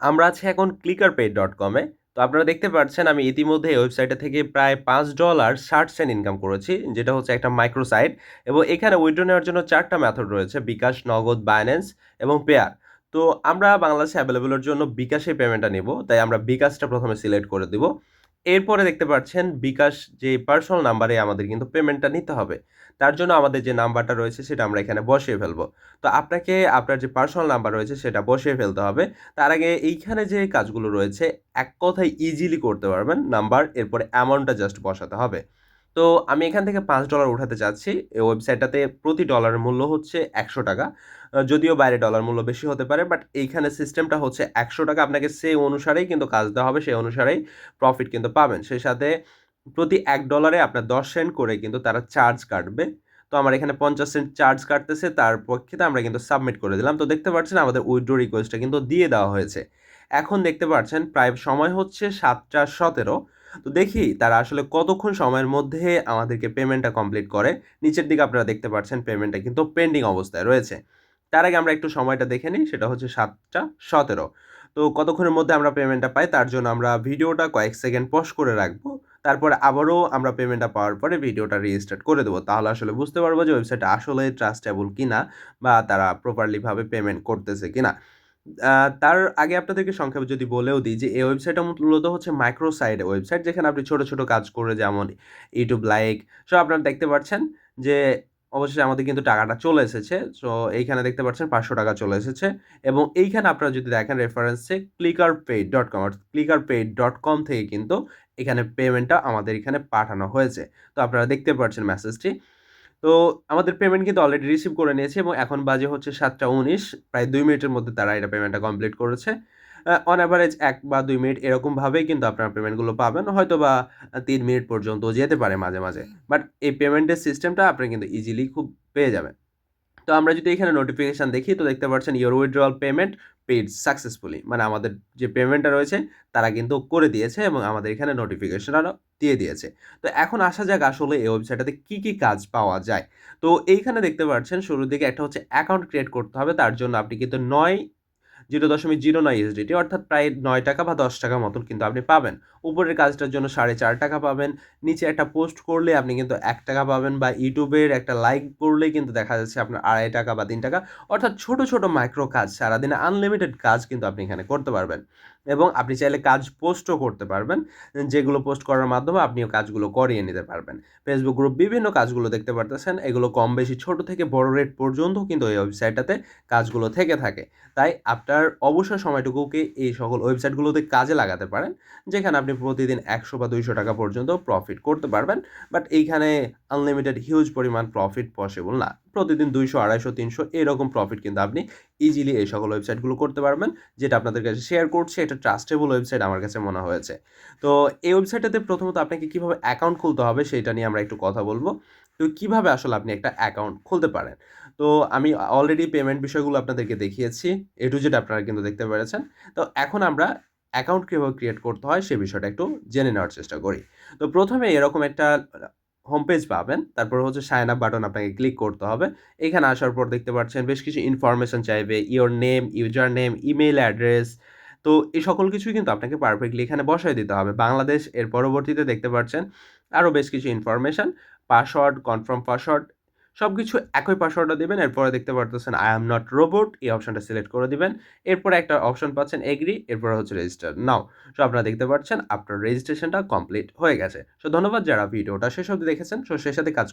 আমরা আছি এখন ক্লিকার পেড ডট কমে তো আপনারা দেখতে পাচ্ছেন, আমি ইতিমধ্যে এই ওয়েবসাইটে থেকে প্রায় পাঁচ ডলার ষাট সেন্ট ইনকাম করেছি, যেটা হচ্ছে একটা মাইক্রোসাইট এবং এখানে উইড্রো নেওয়ার জন্য চারটা মেথড রয়েছে, বিকাশ, নগদ বাইন্যান্স এবং পেয়ার তো আমরা বাংলাদেশে অ্যাভেলেবলের জন্য বিকাশে পেমেন্টটা নেব, তাই আমরা বিকাশটা প্রথমে সিলেক্ট করে দিব। এরপরে দেখতে পাচ্ছেন বিকাশ যে পার্সোনাল নাম্বারে আমাদের কিন্তু পেমেন্টটা নিতে হবে। তার জন্য আমাদের যে নাম্বারটা রয়েছে সেটা আমরা এখানে বসিয়ে ফেলব। তো আপনাকে আপনার যে পার্সোনাল নাম্বার রয়েছে সেটা বসিয়ে ফেলতে হবে। তার আগে এইখানে যে কাজগুলো রয়েছে, এক কথায় ইজিলি করতে পারবেন নাম্বার এরপরে অ্যামাউন্টটা জাস্ট বসাতে হবে। তো আমি এখান থেকে পাঁচ ডলার উঠাতে চাচ্ছি। এই ওয়েবসাইটটাতে প্রতি ডলারের মূল্য হচ্ছে একশো টাকা। যদিও বাইরে ডলার মূল্য বেশি হতে পারে বাট এইখানে সিস্টেমটা হচ্ছে একশো টাকা। আপনাকে সেই অনুসারেই কিন্তু কাজ দেওয়া হবে, সেই অনুসারেই প্রফিট কিন্তু পাবেন। সেই সাথে প্রতি এক ডলারে আপনার দশ সেন্ট করে কিন্তু তারা চার্জ কাটবে। তো আমার এখানে পঞ্চাশ সেন্ট চার্জ কাটতেছে, তার পক্ষে আমরা কিন্তু সাবমিট করে দিলাম। তো দেখতে পাচ্ছেন আমাদের উইথড্র রিকোয়েস্টটা কিন্তু দিয়ে দেওয়া হয়েছে। এখন দেখতে পাচ্ছেন প্রায় সময় হচ্ছে সাতটা সতেরো। তো দেখি তারা আসলে কতক্ষণ সময়ের মধ্যে আমাদেরকে পেমেন্টটা কমপ্লিট করে। নিচের দিকে আপনারা দেখতে পাচ্ছেন পেমেন্টটা কিন্তু পেন্ডিং অবস্থায় রয়েছে। তার আগে আমরা একটু সময়টা দেখে নিই, সেটা হচ্ছে সাতটা সতেরো। তো কতক্ষণের মধ্যে আমরা পেমেন্টটা পাই, তার জন্য আমরা ভিডিওটা কয়েক সেকেন্ড পজ করে রাখব। তারপরে আবারও আমরা পেমেন্টটা পাওয়ার পরে ভিডিওটা রিস্টার্ট করে দেবো। তাহলে আসলে বুঝতে পারব যে ওয়েবসাইটটা আসলে ট্রাস্টেবল কিনা বা তারা প্রপারলিভাবে পেমেন্ট করতেছে কিনা। তার আগে আপনাদেরকে সংক্ষেপে যদি বলেও দিই যে এই ওয়েবসাইটটা মূলত হচ্ছে মাইক্রো সাইড ওয়েবসাইট যেখানে আপনি ছোট ছোট কাজ করে যেমন ইউটিউব লাইক সব আপনারা দেখতে পাচ্ছেন যে অবশ্যই আমাদের কিন্তু টাকাটা চলে এসেছে সো এইখানে দেখতে পাচ্ছেন পাঁচশো টাকা চলে এসেছে, এবং এইখানে আপনারা যদি দেখেন রেফারেন্সে clicker paid dot com clicker paid dot com থেকে কিন্তু এখানে পেমেন্টটা আমাদের এখানে পাঠানো হয়েছে। তো আপনারা দেখতে পাচ্ছেন মেসেজটি তো আমাদের পেমেন্ট কিন্তু অলরেডি রিসিভ করে নিয়েছে এবং এখন বাজে হচ্ছে সাতটা উনিশ, প্রায় দুই মিনিটের মধ্যে তারা এটা পেমেন্টটা কমপ্লিট করেছে। অন অ্যাভারেজ এক বা দুই মিনিট এরকমভাবেই কিন্তু আপনারা পেমেন্টগুলো পাবেন, হয়তো বা তিন মিনিট পর্যন্ত যেতে পারে মাঝে মাঝে। বাট এই পেমেন্টের সিস্টেমটা আপনি কিন্তু ইজিলি খুব পেয়ে যাবেন। তো আমরা যদি এখানে নোটিফিকেশান দেখি, তো দেখতে পাচ্ছেন your withdrawal payment paid successfully মানে আমাদের যে পেমেন্টটা রয়েছে, তারা কিন্তু করে দিয়েছে এবং আমাদের এখানে নোটিফিকেশানও দিয়ে দিয়েছে। তো এখন আসা যাক আসলে এই ওয়েবসাইটটাতে কী কী কাজ পাওয়া যায়। তো এইখানে দেখতে পাচ্ছেন, শুরুর দিকে একটা হচ্ছে অ্যাকাউন্ট ক্রিয়েট করতে হবে, তার জন্য আপনি কিন্তু নয় জিরো দশমিক জিরো নয় ইউএসডিটি অর্থাৎ প্রায় নয় টাকা বা দশ টাকা মতন কিন্তু আপনি পাবেন। উপরের কাজটার জন্য সাড়ে চার টাকা পাবেন। নিচে একটা পোস্ট করলে আপনি কিন্তু এক টাকা পাবেন বা ইউটিউবের একটা লাইক করলেই কিন্তু দেখা যাচ্ছে আপনার আড়াই টাকা বা তিন টাকা। অর্থাৎ ছোট ছোট মাইক্রো কাজ, সারাদিনে আনলিমিটেড কাজ কিন্তু আপনি এখানে করতে পারবেন। এবং আপনি চাইলে কাজ পোস্টও করতে পারবেন, যেগুলো পোস্ট করার মাধ্যমে আপনিও কাজগুলো করিয়ে নিতে পারবেন। ফেসবুক গ্রুপ বিভিন্ন কাজগুলো দেখতে পারতেছেন, এগুলো কম বেশি ছোট থেকে বড় রেট পর্যন্ত কিন্তু এই ওয়েবসাইটটাতে কাজগুলো থেকে থাকে। তাই আপনার অবসর সময়টুকুকে এই সকল ওয়েবসাইটগুলোতে কাজে লাগাতে পারেন, যেখানে আপনি প্রতিদিন একশো বা দুইশো টাকা পর্যন্ত প্রফিট করতে পারবেন বাট এইখানে আনলিমিটেড হিউজ পরিমাণ প্রফিট পসিবল না। প্রতিদিন দুইশো, আড়াইশো, তিনশো এরকম প্রফিট কিন্তু আপনি ইজিলি এই সকল ওয়েবসাইটগুলো করতে পারবেন, যেটা আপনাদের কাছে শেয়ার করছে, এটা ট্রাস্টেবল ওয়েবসাইট আমার কাছে মনে হয়েছে। তো এই ওয়েবসাইটটাতে প্রথমত আপনাকে কীভাবে অ্যাকাউন্ট খুলতে হবে, সেটা নিয়ে আমরা একটু কথা বলব। তো কীভাবে আসলে আপনি একটা অ্যাকাউন্ট খুলতে পারেন? তো আমি অলরেডি পেমেন্ট বিষয়গুলো আপনাদেরকে দেখিয়েছি এ টু জেড আপনারা কিন্তু দেখতে পেরেছেন। তো এখন আমরা অ্যাকাউন্ট কীভাবে ক্রিয়েট করতে হয় সে বিষয়টা একটু জেনে নেওয়ার চেষ্টা করি। তো প্রথমে এরকম একটা হোম পেজ পাবেন, তারপর হচ্ছে সাইন আপ বাটন আপনাকে ক্লিক করতে হবে। এখানে আসার পর দেখতে পাচ্ছেন বেশ কিছু ইনফরমেশন চাইবে your name username email address তো এই সকল কিছুই কিন্তু আপনাকে পারফেক্টলি এখানে বসায় দিতে হবে। বাংলাদেশ এর পরবর্তীতে দেখতে পাচ্ছেন আরও বেশ কিছু ইনফরমেশন পাসওয়ার্ড কনফার্ম পাসওয়ার্ড সব কিছু একই পাসওয়ার্ডটা দেবেন, এরপরে দেখতে পারতেছেন আই এম নট রোবট এই অপশনটা সিলেক্ট করে দিবেন। এরপরে একটা অপশন পাচ্ছেন এগ্রি এরপরে হচ্ছে রেজিস্টার নাও সো আপনারা দেখতে পাচ্ছেন, আপনার রেজিস্ট্রেশনটা কমপ্লিট হয়ে গেছে। সো ধন্যবাদ যারা ভিডিওটা শেষ অবধি দেখেছেন। সো সেই সাথে কাজ